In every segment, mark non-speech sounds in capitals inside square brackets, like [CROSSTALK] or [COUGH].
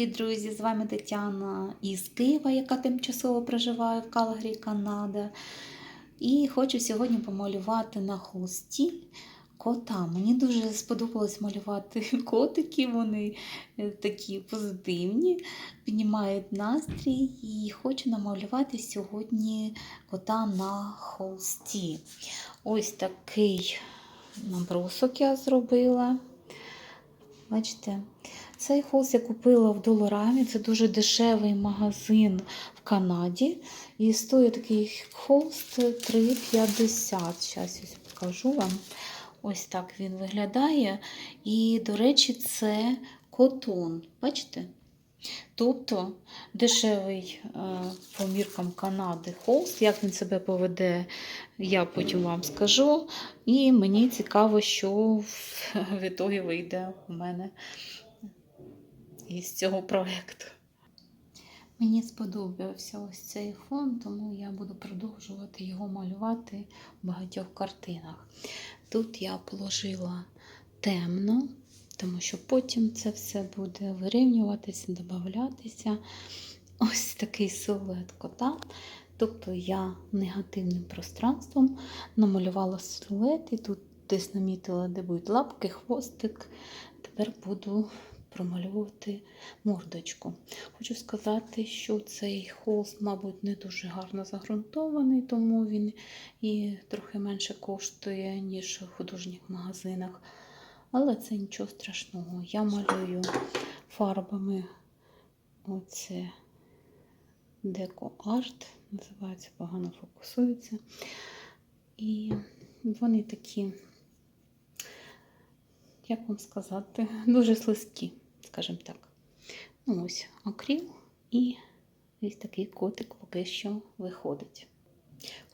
Привіт, друзі! З вами Тетяна із Києва, яка тимчасово проживає в Калгарі, Канада. І хочу сьогодні помалювати на холсті кота. Мені дуже сподобалось малювати [LAUGHS] котики, вони е, такі позитивні, піднімають настрій. І хочу намалювати сьогодні кота на холсті. Ось такий набросок я зробила. Бачите? Цей холст я купила в Долорамі. Це дуже дешевий магазин в Канаді. І стоїть такий холст 3,50. Зараз ось покажу вам. Ось так він виглядає. І, до речі, це котон. Бачите? Тобто дешевий е, по міркам Канади холст. Як він себе поведе, я потім вам скажу. І мені цікаво, що в ітогі вийде у мене із цього проєкту. Мені сподобався ось цей фон, тому я буду продовжувати його малювати в багатьох картинах. Тут я положила темно, тому що потім це все буде вирівнюватися, додатися. Ось такий силует кота. Тобто я негативним пространством намалювала силует, і тут десь намітила, де будуть лапки, хвостик. Тепер буду промалювати мордочку. Хочу сказати, що цей холст, мабуть, не дуже гарно загрунтований, тому він і трохи менше коштує, ніж в художніх магазинах. Але це нічого страшного. Я малюю фарбами оце Деко Арт, називається, погано фокусується. І вони такі, як вам сказати, дуже слизькі, скажімо так. Ну ось акріл і ось такий котик поки що виходить.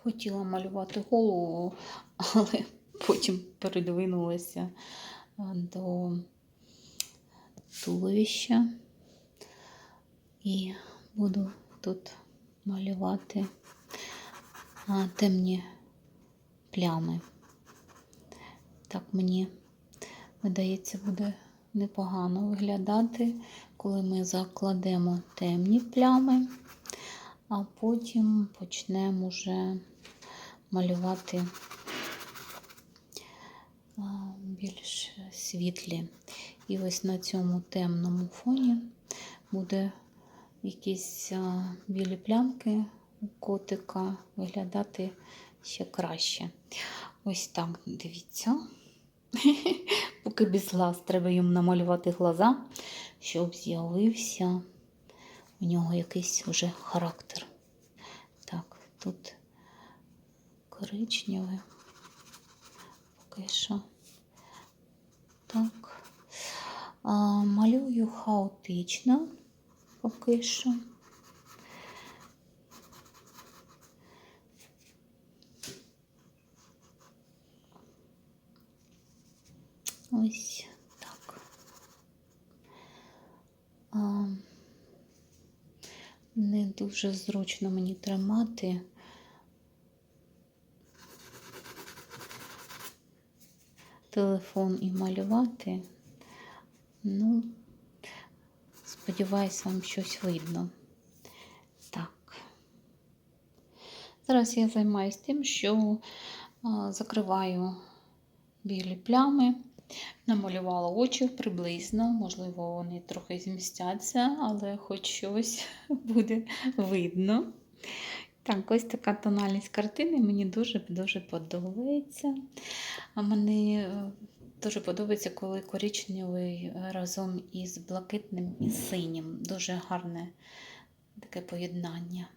Хотіла малювати голову, але потім передвинулася до туловища і буду тут малювати темні плями. Так мені видається, буде непогано виглядати, коли ми закладемо темні плями, а потім почнемо вже малювати більш світлі. І ось на цьому темному фоні буде якісь білі плямки у котика виглядати ще краще. Ось так, дивіться. [LAUGHS] Поки без глаз треба їм намалювати глаза, щоб з'явився у нього якийсь вже характер. Так, тут коричневе. Поки що. Так. А, малюю хаотично поки що. Ось так. А, не дуже зручно мені тримати. Телефон і малювати. Ну, сподіваюсь, вам щось видно. Так. Зараз я займаюся тим, що закриваю білі плями. Намалювала очі приблизно, можливо, вони трохи змістяться, але хоч щось [LAUGHS] буде видно. Так, ось така тональність картини мені дуже-дуже подобається. А мені дуже подобається, коли коричневий разом із блакитним і синім. Дуже гарне таке поєднання.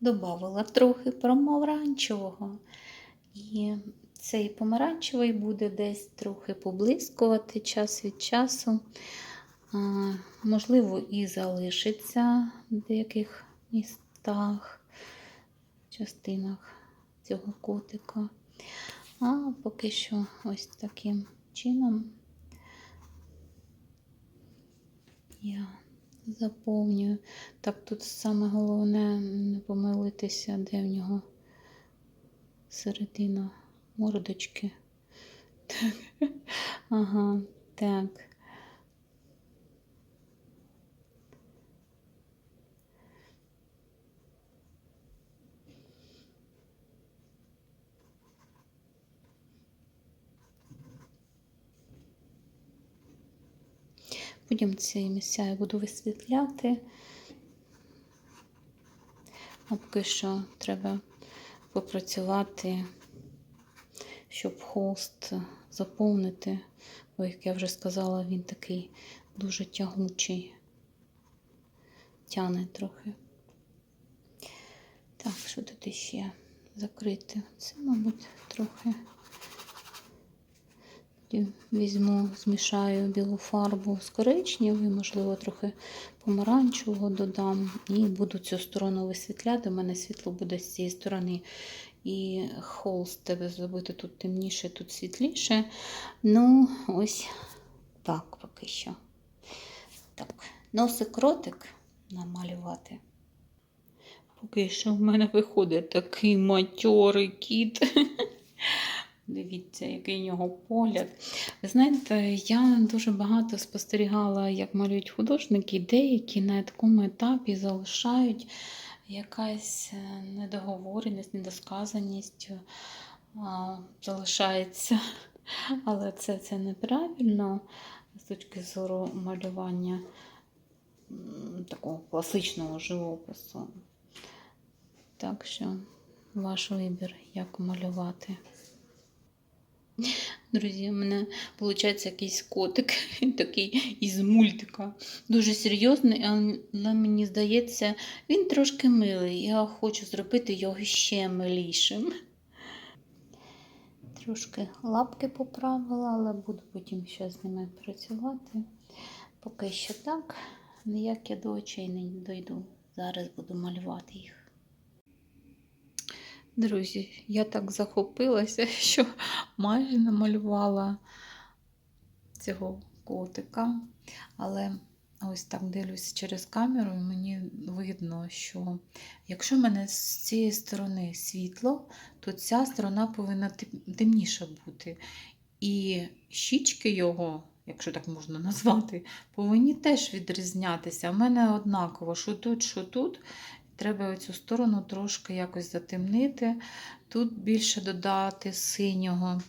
Добавила трохи помаранчевого. І цей помаранчевий буде десь трохи поблискувати час від часу. Можливо, і залишиться деяких містах, частинах цього котика. А поки що ось таким чином я заповнюю. Так, тут саме головне не помилитися, де в нього середина мордочки. Так. [LAUGHS] Ага, так. Потім ці місця я буду висвітляти. А поки що треба попрацювати, щоб холст заповнити. Бо, як я вже сказала, він такий дуже тягучий, тяне трохи. Так, що тут іще закрити? Це, мабуть, трохи. Візьму, змішаю білу фарбу з коричневою, можливо, трохи помаранчевого додам. І буду цю сторону висвітляти. У мене світло буде з цієї сторони. І холст зробити тут темніше, тут світліше. Ну, ось так поки що. Так, носик ротик намалювати. Поки що в мене виходить такий матьорий кіт. [LAUGHS] Дивіться, який у нього погляд. Ви знаєте, я дуже багато спостерігала, як малюють художники, деякі на такому етапі залишають якась е, недоговореність, недосказаність а, залишається. Але це, це неправильно з точки зору малювання такого класичного живопису. Так що ваш вибір, як малювати. Друзі, у мене виходить якийсь котик [LAUGHS] такий із мультика. Дуже серйозний, але мені здається, він трошки милий. Я хочу зробити його ще милішим. Трошки лапки поправила, але буду потім ще з ними працювати. Поки що так, ніяк я до очей не дойду. Зараз буду малювати їх. Друзі, я так захопилася, [LAUGHS] що майже намалювала цього котика. Але ось так дивлюся через камеру, і мені видно, що якщо в мене з цієї сторони світло, то ця сторона повинна темніша бути. І щічки його, якщо так можна назвати, повинні теж відрізнятися. У мене однаково, що тут, що тут. Треба цю сторону трошки якось затемнити, тут більше додати синього.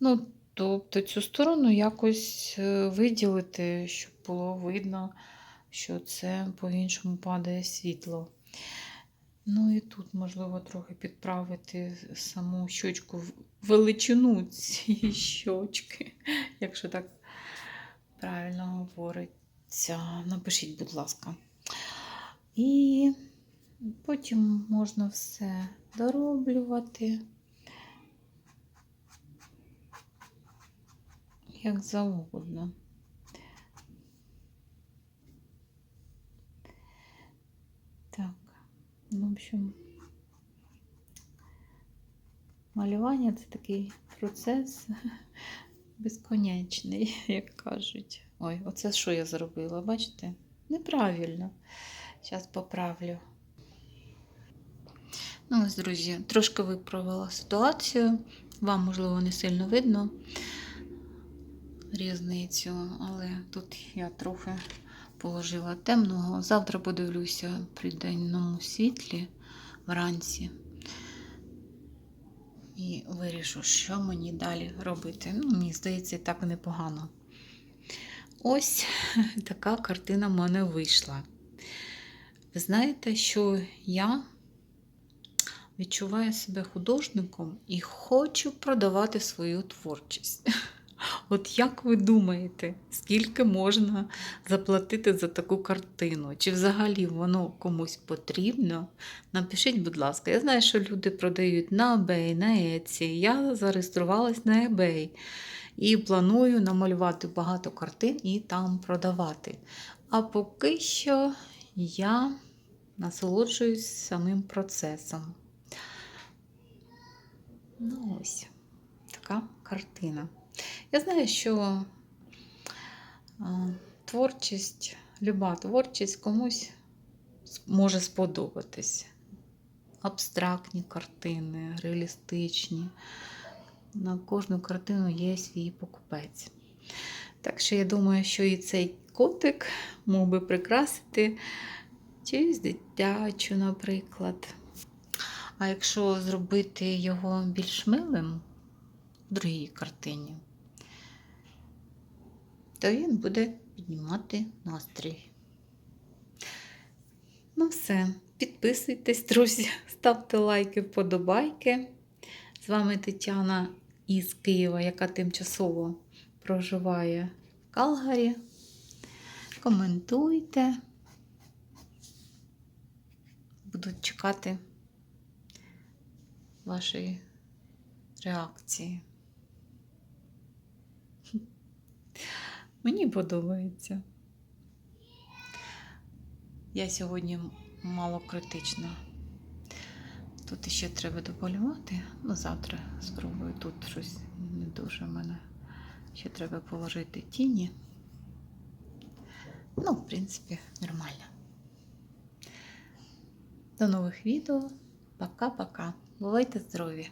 Ну, Тобто цю сторону якось е, виділити, щоб було видно, що це по-іншому падає світло. Ну і тут, можливо, трохи підправити саму щочку величину цієї щочки, [LAUGHS] якщо так правильно говориться. Напишіть, будь ласка. І Потім можна все дороблювати, як завгодно. Так, в общем, малювання це такий процес [LAUGHS] безконечний, [LAUGHS] як кажуть. Ой, оце що я зробила, бачите? Неправильно. Зараз поправлю. Ну, ось, друзі, трошки виправила ситуацію. Вам, можливо, не сильно видно різницю, але тут я трохи положила темного. Завтра подивлюся при денному світлі вранці. І вирішу, що мені далі робити. Ну, Мені здається, так непогано. Ось [LAUGHS] така картина в мене вийшла. Ви знаєте, що я відчуваю себе художником і хочу продавати свою творчість. [LAUGHS] От як ви думаєте, скільки можна заплатити за таку картину? Чи взагалі воно комусь потрібно? Напишіть, будь ласка, я знаю, що люди продають на eBay, на Etsy. Я зареєструвалась на eBay і планую намалювати багато картин і там продавати. А поки що я насолоджуюсь самим процесом. Ну, ось така картина. Я знаю, що творчість, люба творчість комусь може сподобатись. Абстрактні картини, реалістичні. На кожну картину є свій покупець. Так що я думаю, що і цей котик мог би прикрасити чиюсь дитячу, наприклад. А якщо зробити його більш милим в другій картині, то він буде піднімати настрій. Ну все, підписуйтесь, друзі, ставте лайки, вподобайки. З вами Тетяна із Києва, яка тимчасово проживає в Калгарі. Коментуйте. Буду чекати вашої реакції. Мені подобається. Я сьогодні мало критична. Тут ще треба дополювати. Ну, завтра спробую тут щось не дуже в мене. Ще треба положити тіні. Ну, в принципі, нормально. До нових відео. Пока-пока. Бувайте здорові!